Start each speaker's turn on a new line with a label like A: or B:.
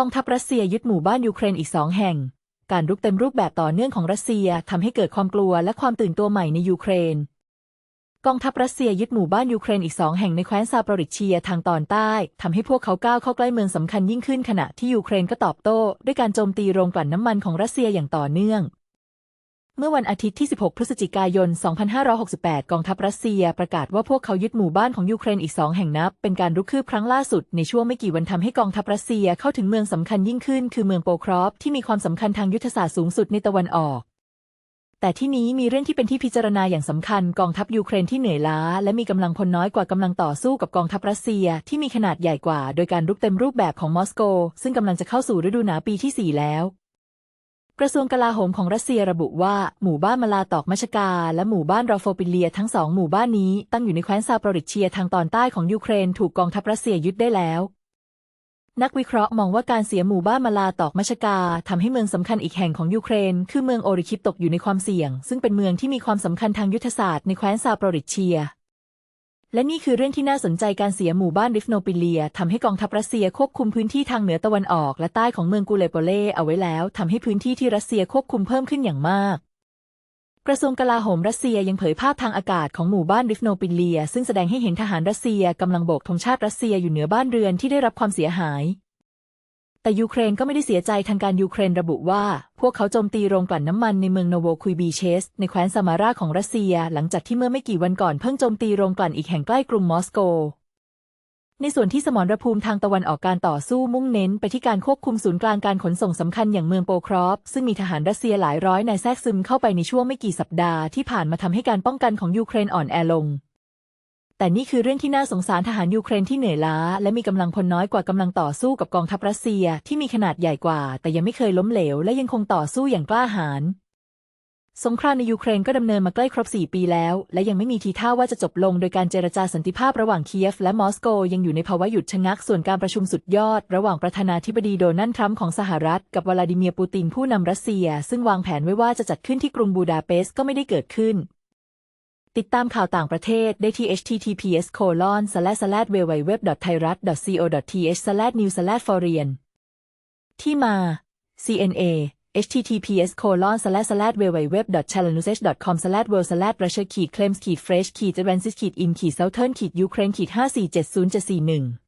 A: กองทัพรัสเซียยึดหมู่บ้านยูเครนอีกสองแห่ง การรุกเต็มรูปแบบต่อเนื่องของรัสเซียทำให้เกิดความกลัวและความตื่นตัวใหม่ในยูเครน กองทัพรัสเซียยึดหมู่บ้านยูเครนอีกสองแห่งในแคว้นซาปริเชียทางตอนใต้ทำให้พวกเขาก้าวเข้าใกล้เมืองสำคัญยิ่งขึ้นขณะที่ยูเครนก็ตอบโต้ ด้วยการโจมตีโรงกลั่นน้ำมันของรัสเซียอย่างต่อเนื่อง เมื่อวันอาทิตย์ที่ 16 พฤศจิกายน 2568 กองทัพรัสเซียประกาศว่าพวกเขายึดหมู่บ้านของยูเครนอีกสองแห่งนับ เป็นการรุกคืบครั้งล่าสุดในช่วงไม่กี่วันทำให้กองทัพรัสเซียเข้าถึงเมืองสำคัญยิ่งขึ้น คือเมืองโปครอฟที่มีความสำคัญทางยุทธศาสตร์สูงสุดในตะวันออก แต่ที่นี้มีเรื่องที่เป็นที่พิจารณาอย่างสำคัญ กองทัพยูเครนที่เหนื่อยล้า และมีกำลังพลน้อยกว่ากำลังต่อสู้กับกองทัพรัสเซียที่มีขนาดใหญ่กว่า โดยการรุกเต็มรูปแบบของมอสโก ซึ่งกำลังจะเข้าสู่ฤดูหนาวปีที่ 4 แล้ว กระทรวงกลาโหมของรัสเซียระบุว่าหมู่บ้านมาลาตอกมัชกา และหมู่บ้านรอโฟปิเลียทั้งสองหมู่บ้านนี้ตั้งอยู่ในแคว้นซาปริเชียทางตอนใต้ของยูเครนถูกกองทัพรัสเซียยึดได้แล้ว นักวิเคราะห์มองว่าการเสียหมู่บ้านมาลาตอกมัชกาทำให้เมืองสำคัญอีกแห่งของยูเครน คือเมืองโอริคิปตกอยู่ในความเสี่ยง ซึ่งเป็นเมืองที่มีความสำคัญทางยุทธศาสตร์ในแคว้นซาปริเชีย และนี่คือเรื่องที่น่าสนใจการเสียหมู่บ้านริฟโนปิเลียทำให้กองทัพรัสเซียควบคุมพื้นที่ทางเหนือตะวันออก และใต้ของเมืองกูเลโปเล่เอาไว้แล้วทำให้พื้นที่ที่รัสเซียควบคุมเพิ่มขึ้นอย่างมากกระทรวงกลาโหมรัสเซียยังเผยภาพทางอากาศของหมู่บ้านริฟโนปิเลีย ซึ่งแสดงให้เห็นทหารรัสเซียกำลังโบกธงชาติรัสเซียอยู่เหนือบ้านเรือนที่ได้รับความเสียหาย แต่ยูเครนก็ไม่ได้เสียใจทางการยูเครนระบุว่า พวกเขาโจมตีโรงกลั่นน้ำมันในเมืองโนโวคุยบีเชส ในแคว้นซามาราของรัสเซีย หลังจากที่เมื่อไม่กี่วันก่อนเพิ่งโจมตีโรงกลั่นอีกแห่งใกล้กรุงมอสโก ในส่วนที่สมรภูมิทางตะวันออกการต่อสู้มุ่งเน้นไปที่การควบคุมศูนย์กลางการขนส่งสำคัญอย่างเมืองโปครอฟซึ่งมีทหารรัสเซียหลายร้อยนายแทรกซึมเข้าไปในช่วงไม่กี่สัปดาห์ที่ผ่านมาทำให้การป้องกันของยูเครนอ่อนแอลง แต่นี่คือเรื่องที่น่าสงสารทหารยูเครนที่เหนื่อยล้า และมีกำลังพลน้อยกว่ากำลังต่อสู้กับกองทัพรัสเซียที่มีขนาดใหญ่กว่า แต่ยังไม่เคยล้มเหลว และยังคงต่อสู้อย่างกล้าหาญสงครามในยูเครนก็ดำเนินมาใกล้ครบ 4 ปีแล้ว และยังไม่มีทีท่าว่าจะจบลงโดยการเจรจาสันติภาพระหว่างเคียฟและมอสโก ยังอยู่ในภาวะหยุดชะงัก ส่วนการประชุมสุดยอด ระหว่างประธานาธิบดีโดนัลด์ทรัมป์ของสหรัฐ กับวลาดิเมียร์ปูตินผู้นำรัสเซีย ซึ่งวางแผนไว้ว่าจะจัดขึ้นที่กรุงบูดาเปสต์ก็ไม่ได้เกิดขึ้น ติดตามข่าวต่างประเทศได้ที่ https colon slash www thai rat co th slash new slash foreign ที่มา CNA https colon slash slash www challenges com slash world slash russia ขีด claims ขีด fresh ขีด advances ขีด in ขีด southern ขีด ukraine ขีด 5470741